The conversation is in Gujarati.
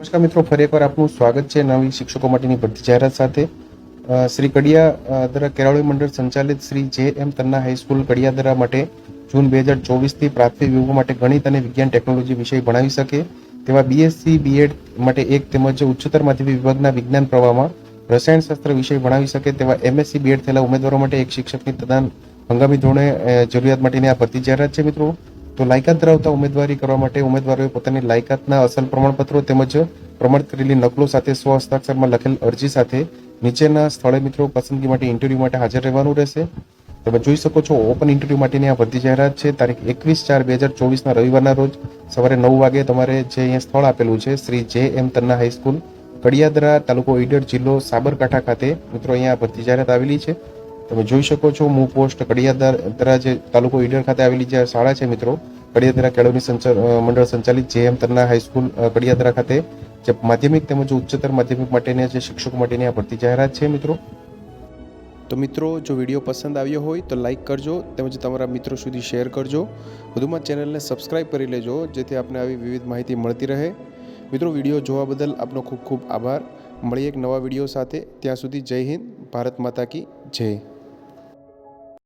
નમસ્કાર મિત્રો ફરી એકવાર આપનું સ્વાગત છે નવી શિક્ષકો માટેની ભરતી જાહેરાત સાથે. શ્રી કડિયા અ, દ્વારા મંડળ સંચાલિત શ્રી જે એમ તન્ના હાઈસ્કૂલ કડિયાદરા માટે જૂન બે હજાર ચોવીસથી પ્રાથમિક વિભાગો માટે ગણિત અને વિજ્ઞાન ટેકનોલોજી વિષય ભણાવી શકે. તેવા બીએસસી બીએડ માટે એક તેમજ ઉચ્ચતર માધ્યમિક વિભાગના વિજ્ઞાન પ્રવાહમાં રસાયણશાસ્ત્ર વિષય ભણાવી શકે. તેવા એમએસસી બીએડ થયેલા ઉમેદવારો માટે એક શિક્ષકની તદ્દન હંગામી ધોરણે જરૂરિયાત માટેની આ ભરતી જાહેરાત છે મિત્રો. તો લાયકાત ધરાવતા ઉમેદવારી કરવા માટે ઉમેદવારોએ પોતાની લાયકાતના અસલ પ્રમાણપત્રો તેમજ પ્રમાણિત કરેલી નકલો સાથે સ્વ હસ્તાક્ષરમાં લખેલ અરજી સાથે નીચેના સ્થળે મિત્રો પસંદગી માટે ઇન્ટરવ્યુ માટે હાજર રહેવાનું રહેશે. તમે જોઈ શકો છો ઓપન ઇન્ટરવ્યુ માટેની આ ભરતી જાહેરાત છે. તારીખ એકવીસ ચાર બે હજાર ચોવીસના રવિવારના રોજ સવારે નવ વાગે તમારે જે અહીંયા સ્થળ આપેલું છે, શ્રી જે એમ તન્ના હાઈસ્કૂલ કડિયાદરા તાલુકો ઈડર જિલ્લો સાબરકાંઠા ખાતે મિત્રો અહીંયા ભરતી જાહેરાત આવેલી છે. તમે જોઈ શકો છો, હું પોસ્ટ કડિયાદરા જે તાલુકો ઈડર ખાતે આવેલી જે શાળા છે મિત્રો, કડિયાદરા કેળવણી સંચાલ મંડળ સંચાલિત જે એમ તન્ના હાઈસ્કૂલ કડિયાદરા ખાતે, જે માધ્યમિક તેમજ ઉચ્ચતર માધ્યમિક માટેની જે શિક્ષકો માટેની આ ભરતી જાહેરાત છે મિત્રો. તો મિત્રો, જો વીડિયો પસંદ આવ્યો હોય તો લાઇક કરજો, તેમજ તમારા મિત્રો સુધી શેર કરજો. વધુમાં ચેનલને સબસ્ક્રાઇબ કરી લેજો, જેથી આપને આવી વિવિધ માહિતી મળતી રહે. મિત્રો, વીડિયો જોવા બદલ આપનો ખૂબ ખૂબ આભાર. મળીએ એક નવા વીડિયો સાથે. ત્યાં સુધી જય હિન્દ, ભારત માતા કી જય.